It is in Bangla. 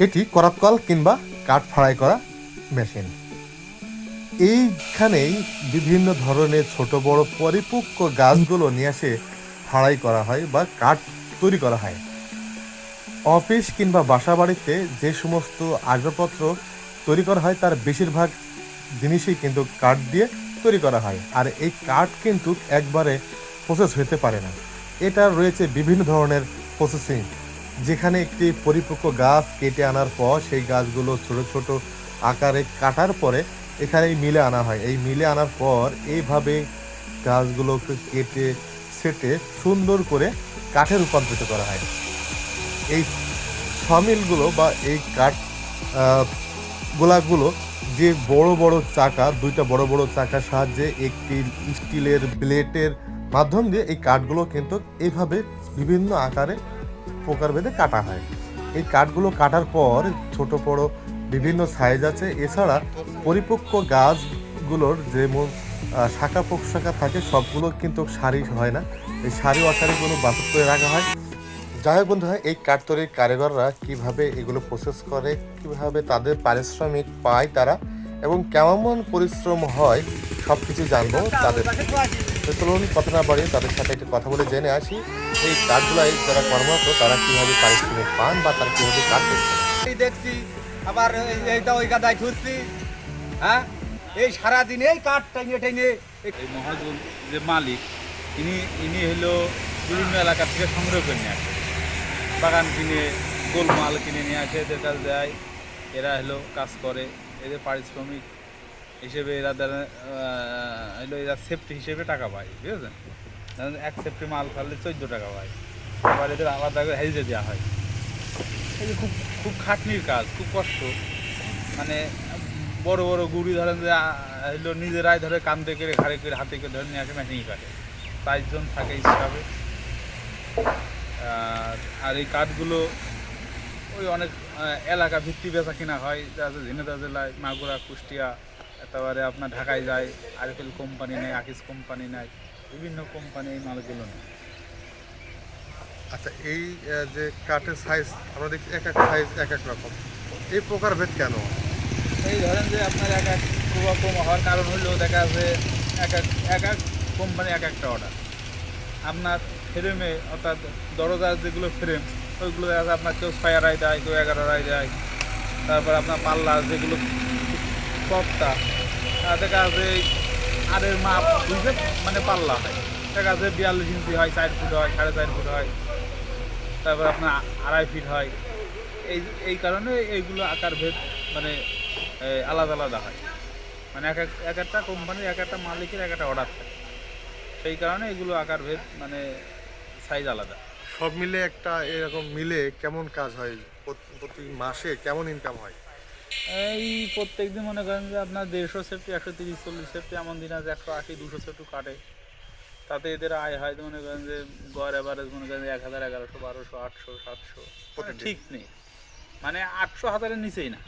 এটি করাতকল কিংবা কাঠ ফাড়াই করা মেশিন। এইখানেই বিভিন্ন ধরনের ছোট, বড়, পরিপক্ক গাছগুলো নিয়ে এসে ফাড়াই করা হয় বা কাঠ তৈরি করা হয়। অফিস কিংবা বাসা বাড়িতে যে সমস্ত আসবাবপত্র তৈরি করা হয়, তার বেশিরভাগ জিনিসই কিন্তু কাঠ দিয়ে তৈরি করা হয়। আর এই কাঠ কিন্তু একবারে প্রসেস হতে পারে না। এটা রয়েছে বিভিন্ন ধরনের প্রসেসিং যেখানে একটি পরিপক্ক গাছ কেটে আনার পর সেই গাছগুলো ছোট ছোট আকারে কাটার পরে এখানে মিলে আনা হয়। এই মিলে আনার পর এইভাবে গাছগুলোকে কেটে, সেটে সুন্দর করে কাঠে রূপান্তরিত করা হয়। এই সমিলগুলো বা এই কাঠ গোলাগুলো যে বড় বড় চাকা, দুইটা বড় বড় চাকার সাহায্যে একটি স্টিলের ব্লেডের মাধ্যম দিয়ে এই কাঠগুলো কিন্তু এইভাবে বিভিন্ন আকারে প্রকারভেদে কাটা হয়। এই কাঠগুলো কাটার পর ছোট বড় বিভিন্ন সাইজ আছে। এছাড়া পরিপক্ক গাছগুলোর যেমন শাখা প্রশাখা থাকে সবগুলো কিন্তু সারি হয় না। এই সারি অসারিগুলো বাছর করে রাখা হয়। যাই হোক বন্ধুরা এই কাঠ তৈরির কারিগররা কীভাবে এগুলো প্রসেস করে কীভাবে তাদের পারিশ্রমিক পায় তারা এবং কেমন পরিশ্রম হয় সব কিছু জানব তাদের তো চলুন কথা না বাড়িয়ে তাদের সাথে একটু কথা বলে জেনে আসি এই কাঠগুলাই যারা কর্মরত তারা কীভাবে পারিশ্রমিক পান বা তারা কীভাবে কাজ করছে এই দেখছি আবার এই- এইটা ওই গাদায় ঠুরছি হ্যাঁ? এই সারাদিন এই কাঠ টেনে টেনে এই এই মহাজন যে মালিক ইনি ইনি হলো বিভিন্ন এলাকা থেকে সংগ্রহ করে নিয়ে আসে। বাগান কিনে গোলমাল কিনে নিয়ে আসে এদের কাছে দেয় এরা হলো কাজ করে। এদের পারিশ্রমিক হিসেবে এরা দ্বারা এরা সেফটি হিসেবে টাকা পায়, বুঝেছেন? ধরেন এক সেফটি মাল ফেললে চোদ্দ টাকা পায়। আবার এদের আলাদা করে হেজে দেওয়া হয়। এই খুব খুব খাটনির কাজ, খুব কষ্ট। মানে বড় বড় গুড়ি ধরেন যে হলো নিজেরাই ধরে কান্দে করে, ঘাড়ে করে, হাতে করে ধরে নিয়ে আসে মেশিনই কাটে। চারজন থাকে হিসাবে। আর এই কাঠগুলো ওই অনেক এলাকা ভিত্তি বেচা কিনা হয়। ঝিনেদা জেলায়, মাগুরা, কুষ্টিয়া তারপরে আপনার ঢাকায় যায় আরএফএল কোম্পানি নেয় আকিস কোম্পানি নেয় বিভিন্ন কোম্পানি এই মালগুলো নেয়। আচ্ছা এই যে কাঠের সাইজ আমরা দেখছি এক এক সাইজ এক এক রকম। এই প্রকারভেদ কেন? এই ধরেন যে আপনার এক এক প্রভাব কম হওয়ার কারণ হলো দেখা যাচ্ছে এক এক এক এক কোম্পানি এক একটা অর্ডার আপনার ফ্রেমে অর্থাৎ দরজার যেগুলো ফ্রেম ওইগুলো দেখা যাচ্ছে আপনার কেউ ছয় আড়াই দেয় কেউ এগারো আড়াই দেয়। তারপর আপনার পাল্লা যেগুলো তক্তা তা দেখা যাচ্ছে আরের মাপ বুঝে মানে পাল্লা হয়। দেখা যাচ্ছে বিয়াল্লিশ ইঞ্চি হয়, চার ফুট হয়, সাড়ে চার ফুট হয়। তারপর আপনার আড়াই ফিট হয়। এই এই কারণে এইগুলো আকার ভেদ মানে আলাদা আলাদা হয়। মানে এক এক এক একটা কোম্পানির এক একটা মালিকের এক একটা অর্ডার থাকে। সেই কারণে এগুলো আকার ভেদ মানে সাইজ আলাদা। সব মিলে একটা এরকম মিলে কেমন কাজ হয়? প্রতি মাসে কেমন ইনকাম হয়? এই প্রত্যেক দিন মনে করেন যে আপনার দেড়শো সেফটি একশো তিরিশ চল্লিশ সেফটি এমন দিন আছে একশো আশি দুশো সেফটি কাটে। তাতে এদের আয় হয় তো মনে করেন যে গড় অ্যাভারেজ মনে করেন যে এক হাজার এগারোশো বারোশো আটশো সাতশো। ওটা ঠিক নেই। মানে আটশো হাজারের নিচেই না।